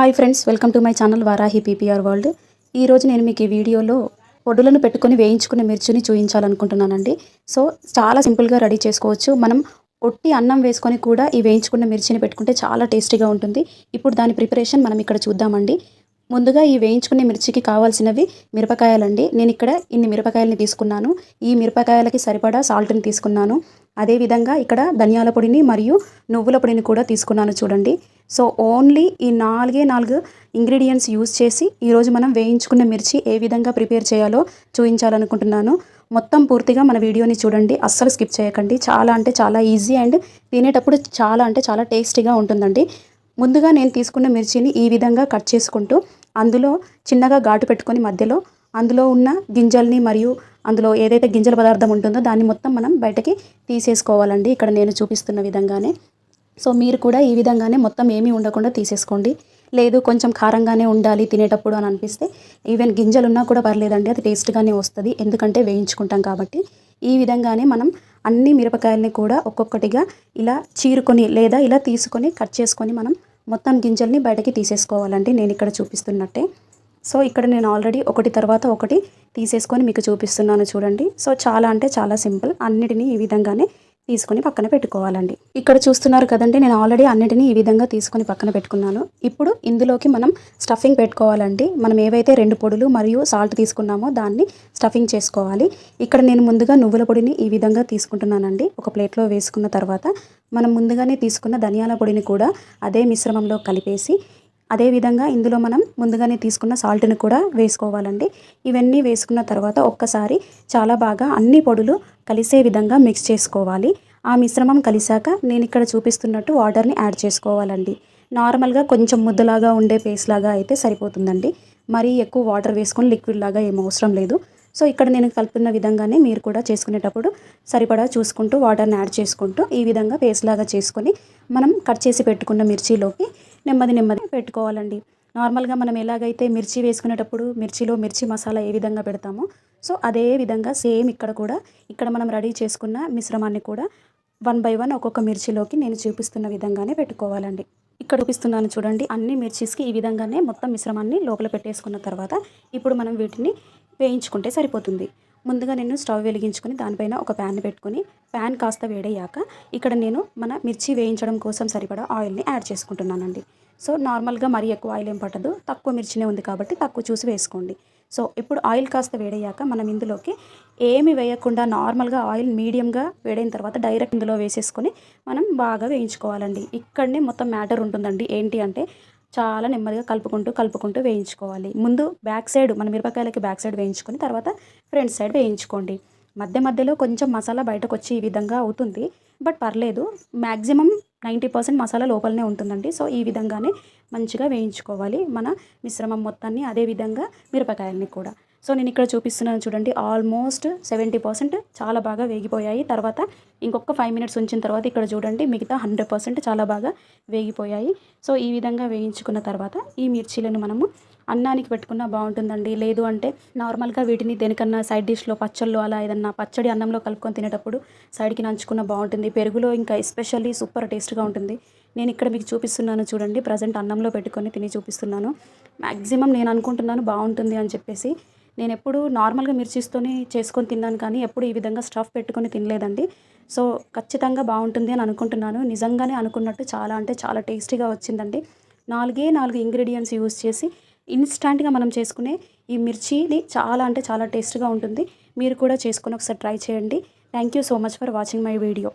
Hi friends welcome to my channel Varahi PPR world. ఈరోజు నేను మీకు ఈ వీడియోలో పొడులను పెట్టుకొని వేయించుకునే మిర్చిని చూపించాలనుకుంటున్నానండి సో చాలా సింపుల్గా రెడీ చేసుకోవచ్చు. మనం ఒట్టి అన్నం వేసుకొని కూడా ఈ వేయించుకున్న మిర్చిని పెట్టుకుంటే చాలా టేస్టీగా ఉంటుంది. ఇప్పుడు దాని ప్రిపరేషన్ మనం ఇక్కడ చూద్దామండి. ముందుగా ఈ వేయించుకునే మిర్చికి కావాల్సినవి మిరపకాయలండి. నేను ఇక్కడ ఇన్ని మిరపకాయలని తీసుకున్నాను. ఈ మిరపకాయలకి సరిపడా సాల్ట్ని తీసుకున్నాను. అదేవిధంగా ఇక్కడ ధనియాల పొడిని మరియు నువ్వుల పొడిని కూడా తీసుకున్నాను చూడండి. సో ఓన్లీ ఈ నాలుగే నాలుగు ఇంగ్రీడియంట్స్ యూస్ చేసి ఈరోజు మనం వేయించుకున్న మిర్చి ఏ విధంగా ప్రిపేర్ చేయాలో చూపించాలనుకుంటున్నాను మొత్తం పూర్తిగా మన వీడియోని చూడండి. అస్సలు స్కిప్ చేయకండి. చాలా అంటే చాలా ఈజీ అండ్ తినేటప్పుడు చాలా అంటే చాలా టేస్టీగా ఉంటుందండి. ముందుగా నేను తీసుకున్న మిర్చిని ఈ విధంగా కట్ చేసుకుంటూ అందులో చిన్నగా ఘాటు పెట్టుకొని మధ్యలో అందులో ఉన్న గింజల్ని మరియు అందులో ఏదైతే గింజల పదార్థం ఉంటుందో దాన్ని మొత్తం మనం బయటకి తీసేసుకోవాలండి. ఇక్కడ నేను చూపిస్తున్న విధంగానే. సో మీరు కూడా ఈ విధంగానే మొత్తం ఏమీ ఉండకుండా తీసేసుకోండి. లేదు కొంచెం కారంగానే ఉండాలి తినేటప్పుడు అని అనిపిస్తే ఈవెన్ గింజలు ఉన్నా కూడా పర్లేదండి అది టేస్ట్గానే వస్తుంది. ఎందుకంటే వేయించుకుంటాం కాబట్టి. ఈ విధంగానే మనం అన్ని మిరపకాయలని కూడా ఒక్కొక్కటిగా ఇలా చీరుకొని లేదా ఇలా తీసుకొని కట్ చేసుకొని మనం మొత్తం గింజల్ని బయటకి తీసేసుకోవాలండి నేను ఇక్కడ చూపిస్తున్నట్టే. సో ఇక్కడ నేను ఆల్రెడీ ఒకటి తర్వాత ఒకటి తీసేసుకొని మీకు చూపిస్తున్నాను చూడండి. సో చాలా అంటే చాలా సింపుల్. అన్నిటినీ ఈ విధంగానే తీసుకొని పక్కన పెట్టుకోవాలండి. ఇక్కడ చూస్తున్నారు కదండి నేను ఆల్రెడీ అన్నిటినీ ఈ విధంగా తీసుకొని పక్కన పెట్టుకున్నాను. ఇప్పుడు ఇందులోకి మనం స్టఫింగ్ పెట్టుకోవాలండి. మనం ఏవైతే రెండు పొడులు మరియు సాల్ట్ తీసుకున్నామో దాన్ని స్టఫింగ్ చేసుకోవాలి. ఇక్కడ నేను ముందుగా నువ్వుల పొడిని ఈ విధంగా తీసుకుంటున్నానండి. ఒక ప్లేట్లో వేసుకున్న తర్వాత మనం ముందుగానే తీసుకున్న ధనియాల పొడిని కూడా అదే మిశ్రమంలో కలిపేసి అదేవిధంగా ఇందులో మనం ముందుగానే తీసుకున్న సాల్ట్ని కూడా వేసుకోవాలండి. ఇవన్నీ వేసుకున్న తర్వాత ఒక్కసారి చాలా బాగా అన్ని పొడులు కలిసే విధంగా మిక్స్ చేసుకోవాలి. ఆ మిశ్రమం కలిసాక నేను ఇక్కడ చూపిస్తున్నట్టు వాటర్ని యాడ్ చేసుకోవాలండి. నార్మల్గా కొంచెం ముద్దలాగా ఉండే పేస్ట్ లాగా అయితే సరిపోతుందండి. మరీ ఎక్కువ వాటర్ వేసుకొని లిక్విడ్ లాగా ఏం అవసరం లేదు. సో ఇక్కడ నేను కలుపుతున్న విధంగానే మీరు కూడా చేసుకునేటప్పుడు సరిపడా చూసుకుంటూ వాటర్ని యాడ్ చేసుకుంటూ ఈ విధంగా పేస్ట్ లాగా చేసుకొని మనం కట్ చేసి పెట్టుకున్న మిర్చిలోకి నెమ్మది నెమ్మది పెట్టుకోవాలండి. నార్మల్గా మనం ఎలాగైతే మిర్చి వేసుకునేటప్పుడు మిర్చిలో మిర్చి మసాలా ఏ విధంగా పెడతామో సో అదే విధంగా సేమ్ ఇక్కడ కూడా ఇక్కడ మనం రెడీ చేసుకున్న మిశ్రమాన్ని కూడా వన్ బై వన్ ఒక్కొక్క మిర్చిలోకి నేను చూపిస్తున్న విధంగానే పెట్టుకోవాలండి. ఇక్కడ చూపిస్తున్నాను చూడండి అన్ని మిర్చీస్కి ఈ విధంగానే మొత్తం మిశ్రమాన్ని లోపల పెట్టేసుకున్న తర్వాత ఇప్పుడు మనం వీటిని వేయించుకుంటే సరిపోతుంది. ముందుగా నేను స్టవ్ వెలిగించుకుని దానిపైన ఒక ప్యాన్ పెట్టుకొని ప్యాన్ కాస్త వేడయ్యాక ఇక్కడ నేను మన మిర్చి వేయించడం కోసం సరిపడా ఆయిల్ని యాడ్ చేసుకుంటున్నానండి. సో నార్మల్గా మరీ ఎక్కువ ఆయిల్ ఏం పట్టదు. తక్కువ మిర్చినే ఉంది కాబట్టి తక్కువ చూసి వేసుకోండి. సో ఇప్పుడు ఆయిల్ కాస్త వేడయ్యాక మనం ఇందులోకి ఏమి వేయకుండా నార్మల్గా ఆయిల్ మీడియంగా వేడైన తర్వాత డైరెక్ట్ ఇందులో వేసేసుకొని మనం బాగా వేయించుకోవాలండి. ఇక్కడనే మొత్తం మ్యాటర్ ఉంటుందండి. ఏంటి అంటే చాలా నెమ్మదిగా కలుపుకుంటూ కలుపుకుంటూ వేయించుకోవాలి. ముందు బ్యాక్ సైడ్ మన మిరపకాయలకి బ్యాక్ సైడ్ వేయించుకొని తర్వాత ఫ్రంట్ సైడ్ వేయించుకోండి. మధ్య మధ్యలో కొంచెం మసాలా బయటకు వచ్చి ఈ విధంగా అవుతుంది. బట్ పర్లేదు మ్యాక్సిమం నైంటీ పర్సెంట్ మసాలా లోపలనే ఉంటుందండి. సో ఈ విధంగానే మంచిగా వేయించుకోవాలి మన మిశ్రమం మొత్తాన్ని అదే విధంగా మిరపకాయల్ని కూడా. సో నేను ఇక్కడ చూపిస్తున్నాను చూడండి ఆల్మోస్ట్ సెవెంటీ పర్సెంట్ చాలా బాగా వేగిపోయాయి. తర్వాత ఇంకొక ఫైవ్ మినిట్స్ ఉంచిన తర్వాత ఇక్కడ చూడండి మిగతా హండ్రెడ్ పర్సెంట్ చాలా బాగా వేగిపోయాయి. సో ఈ విధంగా వేయించుకున్న తర్వాత ఈ మిర్చీలను మనము అన్నానికి పెట్టుకున్నా బాగుంటుందండి. లేదు అంటే నార్మల్గా వీటిని దేనికన్నా సైడ్ డిష్లో పచ్చళ్ళు అలా ఏదన్నా పచ్చడి అన్నంలో కలుపుకొని తినేటప్పుడు సైడ్కి నంచుకున్న బాగుంటుంది. పెరుగులో ఇంకా ఎస్పెషల్లీ సూపర్ టేస్ట్గా ఉంటుంది. నేను ఇక్కడ మీకు చూపిస్తున్నాను చూడండి ప్రజెంట్ అన్నంలో పెట్టుకొని తిని చూపిస్తున్నాను. మ్యాక్సిమం నేను అనుకుంటున్నాను బాగుంటుంది అని చెప్పేసి నేను ఎప్పుడు నార్మల్గా మిర్చిస్తోనే చేసుకొని తిన్నాను కానీ ఎప్పుడు ఈ విధంగా స్టఫ్ పెట్టుకొని తినలేదండి. సో ఖచ్చితంగా బాగుంటుంది అని అనుకుంటున్నాను. నిజంగానే అనుకున్నట్టు చాలా అంటే చాలా టేస్టీగా వచ్చిందండి. నాలుగే నాలుగు ఇంగ్రీడియంట్స్ యూస్ చేసి ఇన్స్టాంట్గా మనం చేసుకునే ఈ మిర్చిని చాలా అంటే చాలా టేస్ట్గా ఉంటుంది. మీరు కూడా చేసుకొని ఒకసారి ట్రై చేయండి. Thank you so much for watching my video.